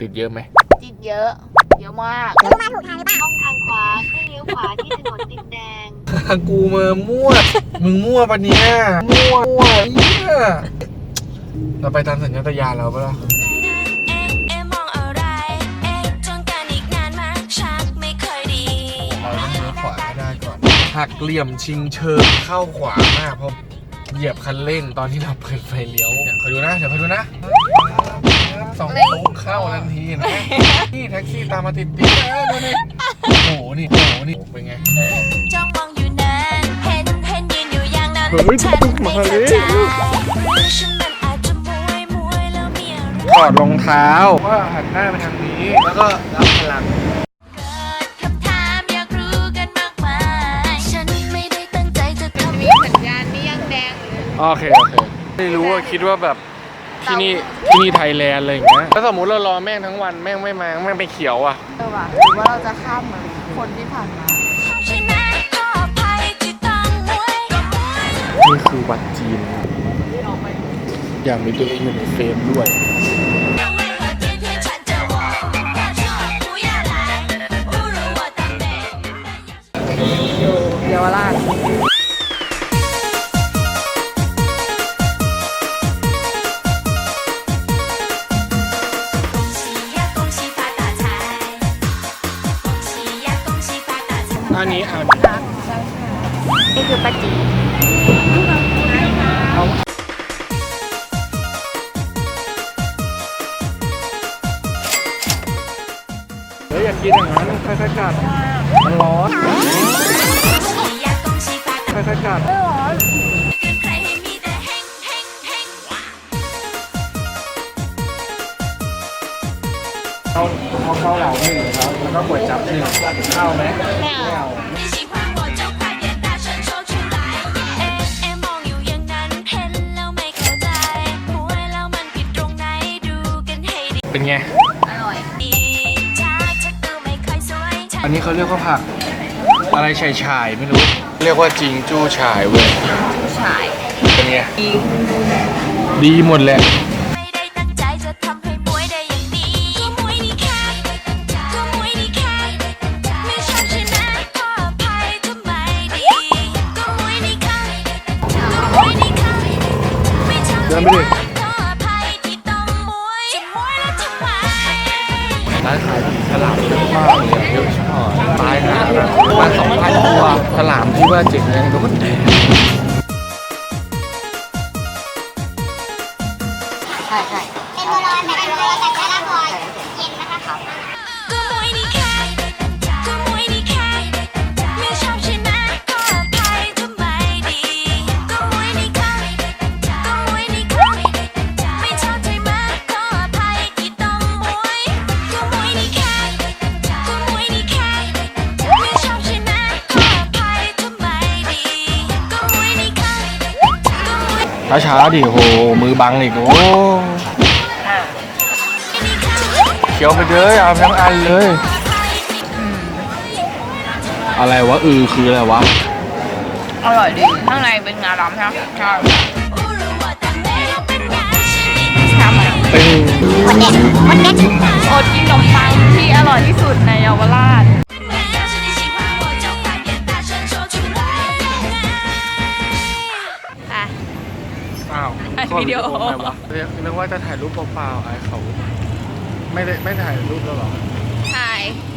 ติดเยอะไหมจิตเยอะ เยอะมากช่องทางขวาให้เลี้ยวขวาที่ถนนดินแดง กูเมอมั่ว มึงมั่วปะเนี่ย มั่วมั่วเนี่ยเราไปตามสัญชาตญาณเราปะล่ะเอ๊ะเอ๊ะมองอะไรเอ๊ะจนกันอีกนานมากชักไม่เคยดีเราต้องเลี้ยวขวาให้ได้ก่อนหักเหลี่ยมชิงเชิงเข้าขวามากเพราะเหยียบคันเร่งตอนที่เราเปิดไฟเลี้ยวเนี่ยคอยดูนะ เดี๋ยวคอยดูนะ สองตุ๊กเข้าทันทีเห็นไหมนี่แท็กซี่ตามมาติดติดๆเออดูนี่โอ้โหนี่โอ้โหนี่เป็นไงจ้องมองอยู่นานเห็นเห็นยืนอยู่อย่างนั้นเฮ้ยฉันตุ๊กไม่มาเข้าเลยใจหรือฉันมันอาจจะมวยมวยแล้วมีอะไรถอดรองเท้าว่าหันหน้าไปทางนี้ แล้วก็รับพลังเกิดคำถามอยากรู้กันมากมายฉันไม่ได้ตั้งใจจะทำมีสัญญาณนี่ยังแดงอยู่เลยโอเคโอเคไม่รู้ว่าคิดว่าแบบ ที่นี่ที่นี่ไทยแลนด์อะไรอย่างเงี้ยถ้าสมมติเรารอแม่งทั้งวันแม่งไม่มาแม่งไปเขียวอะเออว่ะหรือว่าเราจะข้ามเหมือนคนที่ผ่านมา นี่คือวัดจีน อยากมีตัวเองอยู่ในเฟรมด้วย เยาวราช อันนี้อันนี้ค่ะนี่คือปาจีเอาดี๋ยวอยากกินอย่างนั้นค่อยๆกัดร้อนค่อยๆกัดร้อน เอาเอาเกาเหลาหนึ่งครับ แล้วก็ก๋วยจั๊บหนึ่งข้าวไหมไม่เอา 你喜欢我就快点大声说出来。เอ๊ะเอ๊ะมองอยู่อย่างนั้นเห็นแล้วไม่เข้าใจมวยแล้วมันผิดตรงไหนดูกันให้ดี เป็นไง อร่อย จากชักดูไม่ค่อยสวย อันนี้เขาเรียกว่าผัก อะไรชายชายๆไม่รู้ เรียกว่าจิงจู้ชายเว้ย ชาย เป็นไง ดี ดีหมดแหละ นไหไปมดิก็อภัยที่ต้องมวยจะมวยแล้วทำไมร้านขายฉลามเยอะมากเลยเยอะชิบหายตายหาละมาสองพันตัวฉลามที่ว่าเจ๋งเลยโดนแดงใช่ใช่เป็นบัวลอยแต่เป็นบัวลอยแต่ใช้น้ำลอยเย็นนะคะ ช้าช้าดิโหมือบังอีกโอ้เขียวไปเลยเอาทั้งอันเลย อะไรวะอือคืออะไรวะ อร่อยดิข้างในเป็นงาดำใช่ไหมใช่เด็นอดกินขนมปังที่อร่อยที่สุดใน อ้าวถ่ายวิดีโอทำไมวะเรียกนึกว่าจะถ่ายรูปเปล่าๆไอ้เขาไม่ได้ไม่ถ่ายรูปแล้วเหรอถ่ายอ